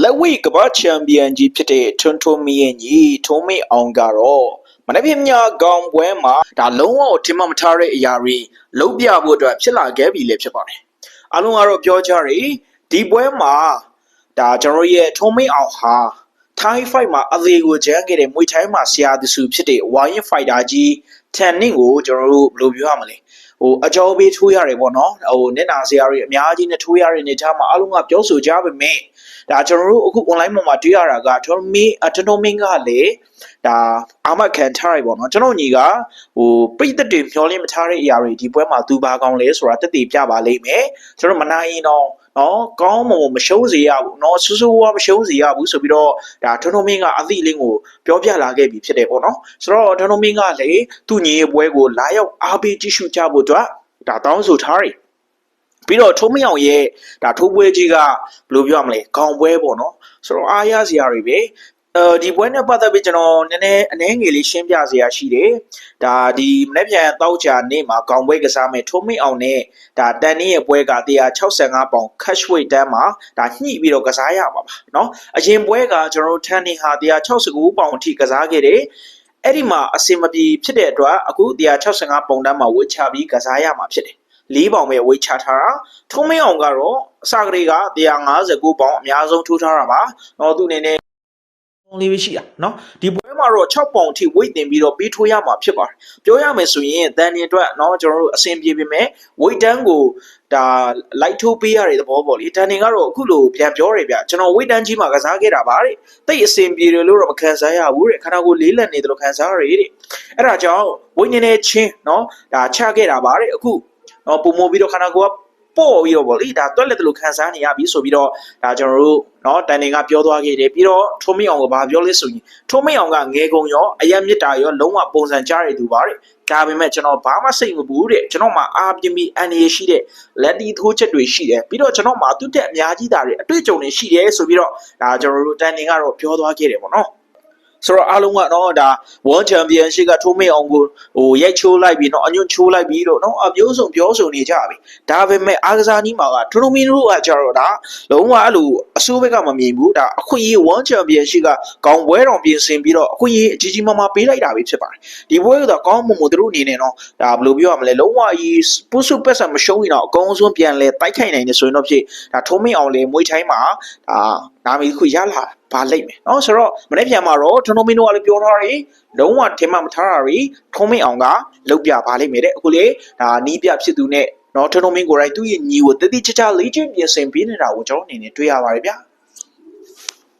လက်ဝိကမ္ဘာချန်ပီယံကြီးဖြစ်တဲ့ထွန်းထွန်းမီရဲ့ညီထုံးမေအောင်ကတော့မနေ့ပြင်မြကောင်ပွဲမှာဒါလုံးဝထင်မှတ်မထားတဲ့အရာတွေလုံးပြဖို့အတွက်ဖြစ်လာခဲ့ပြီလေဖြစ်ပါတယ်အလုံးကတော့ပြောကြတယ်ဒီပွဲမှာဒါကျွန်တော်ရဲ့ထုံးမေအောင်ဟာထိုင်းဖိုက်မှာအသေးကိုကျန်းခဲ့တဲ့မွေထိုင်းမှာဆရာသူစုဖြစ်တဲ့ဝိုင်းဖိုက်တာကြီးတန်နင့်ကိုကျွန်တော်တို့ဘယ်လိုပြောရမလဲ ဟိုအကြောပေးထိုးရတယ်ပေါ့နော်ဟိုနေနာဆရာတွေအများကြီးနဲ့ထိုးရတဲ့နေသားမှာအလုံးကပြောဆိုကြပါမယ်ဒါကျွန်တော်တို့အခု online မှာမှာတွေ့ရတာကကျွန်တော်မင်းအကျွန်တော်မင်းကလေဒါအာမခံထားရပေါ့နော်ကျွန်တော်ညီကဟိုပြိသက်တွေမျောလင်းမထားတဲ့အရာတွေဒီပွဲမှာသူဘာကောင်းလဲဆိုတာတက်တည်ပြပါလိမ့်မယ်ကျွန်တော်မနာရင်တော့ နော်ကောင်းမွန်မရှုံးစေရဘူးနော်ဆူဆူဝါမရှုံးစေရဘူးဆိုပြီးတော့ဒါထွန်းထွန်းမင်းကအသည့်လင်းကိုပြောပြလာခဲ့ပြီဖြစ်တယ်ပေါ့နော်ဆိုတော့ထွန်းထွန်းမင်းကလေသူ့ညီရဲ့ပွဲကိုလာရောက်အားပေးကြည့်ရှုကြဖို့အတွက်ဒါတောင်းဆိုထားတယ်ပြီးတော့ထုံးမယောင်ရဲ့ဒါထိုးပွဲကြီးကဘယ်လိုပြောရမလဲခေါင်ပွဲပေါ့နော်ဆိုတော့အားရစရာတွေပဲအဲ ဒီပွဲနဲ့ပတ်သက်ပြီးကျွန်တော်နည်းနည်းအနည်းငယ်လေးရှင်းပြစရာရှိတယ်။ဒါဒီမနေ့ပြန်တောက်ချာနေ့မှာကောင်ပွဲကစားမဲ့ထုံးမိအောင်နဲ့ဒါတန်နေ့ရဲ့ပွဲက165ပေါင် cash weight တန်းမှာဒါညှိပြီးတော့ကစားရပါပါเนาะအရင်ပွဲကကျွန်တော်တို့ထန်နေဟာ169ပေါင်အထိကစားခဲ့တယ်။အဲ့ဒီမှာအစင်မပြေဖြစ်တဲ့အတွက်အခု165ပေါင်တန်းမှာဝေချပြီးကစားရမှာဖြစ်တယ်။၄ပေါင်ပဲဝေချထားတာထုံးမင်းအောင်ကတော့အစကလေးက159ပေါင်အများဆုံးထိုးထားတာပါ။တော့သူအနေနဲ့ပေါင် လေးပဲရှိတာနော်ဒီပွဲမှာတော့6ပုံအထိဝိတ်တင်ပြီးတော့ပေးထိုးရမှာဖြစ်ပါတယ်ပြောရမယ်ဆိုရင်တန်တင်အတွက်နော်ကျွန်တော်တို့အဆင်ပြေပေမဲ့ဝိတ်တန်းကိုဒါလိုက်ထိုးပေးရတဲ့သဘောပေါ့လေတန်တင်ကတော့အခုလိုပြန်ပြောတယ်ဗျကျွန်တော်ဝိတ်တန်းကြီးမှာကစားခဲ့တာပါတဲ့တိတ်အဆင်ပြေတယ်လို့တော့မခံစားရဘူးတဲ့ခန္ဓာကိုယ်လေးလံနေတယ်လို့ခံစားရတယ်တဲ့အဲ့ဒါကြောင့်ဝိညာဉ်နဲ့ချင်းနော်ဒါချခဲ့တာပါတဲ့အခုနော်ပုံမပြီးတော့ခန္ဓာကိုယ်က ပို့ပြီးတော့ဗောလေဒါတွက်လက်တယ်လို့ခံစားနေရပြီဆိုပြီးတော့ဒါကျွန်တော်တို့เนาะတန်တင်ကပြောသွားခဲ့တယ်ပြီးတော့ထုံးမအောင်ကဘာပြောလဲဆိုရင်ထုံးမအောင်ကငယ်ကုံရောအယက်မြစ်တာရောလုံးဝပုံစံကြားရတဲ့သူပါတဲ့ဒါပေမဲ့ကျွန်တော်ဘာမှစိတ်မပူတဲ့ကျွန်တော်မှာအာပြင်းပြီးအန်ရရှိတဲ့လက်တီထိုးချက်တွေရှိတယ်ပြီးတော့ကျွန်တော်မှာသူ့တက်အများကြီးတာတွေအတွေ့အကြုံတွေရှိတယ်ဆိုပြီးတော့ဒါကျွန်တော်တို့တန်တင်ကတော့ပြောသွားခဲ့တယ်ဗောနော် ဆိုတော့အားလုံးကတော့ဒါ World Championship ကထိုးမေအောင်ကိုဟိုရိုက်ချိုးလိုက်ပြီးတော့အညွန့်ချိုးလိုက်ပြီးတော့နော်အပြောဆုံးပြောဆိုနေကြပြီဒါပေမဲ့အားကစားနည်းမှာကထရိုမီတို့ကကြတော့ဒါလုံးဝအဲ့လိုအစိုးဘက်ကမမြင်ဘူးဒါအခွင့်အရေး World Championship ကကောင်းပွဲတော်ပြင်ဆင်ပြီးတော့အခွင့်အရေးအကြီးကြီးမားမားပေးလိုက်တာပဲဖြစ်ပါတယ်ဒီပွဲကတော့ကောင်းမွန်မွန်သူတို့အနေနဲ့တော့ဒါဘယ်လိုပြောရမလဲလုံးဝအကြီးပုစုပက်ဆံမရှုံးရင်တော့အကောင်းဆုံးပြန်လဲတိုက်ခိုက်နိုင်တယ်ဆိုရင်တော့ဖြစ်ဒါထုံးမင်းအောင်လေမွေးထိုင်းမှာဒါနာမည်တစ်ခုရလာ ပါလိမ့်မယ်နော်ဆိုတော့မနေ့ပြန်မှာတော့ထွန်းထွန်းမင်းတို့ကလည်းပြောထားတယ်လုံးဝထင်မှမထားတာတွေထွန်းမင်းအောင်ကလောက်ပြပါလိမ့်မယ်တဲ့အခုလေဒါနီးပြဖြစ်သူနဲ့နော်ထွန်းထွန်းမင်းကိုယ်တိုင်သူ့ရဲ့ညီကိုတတိချာချာလေးချင်းပြင်ဆင်ပေးနေတာကိုကျွန်တော်အနေနဲ့တွေ့ရပါတယ်ဗျာ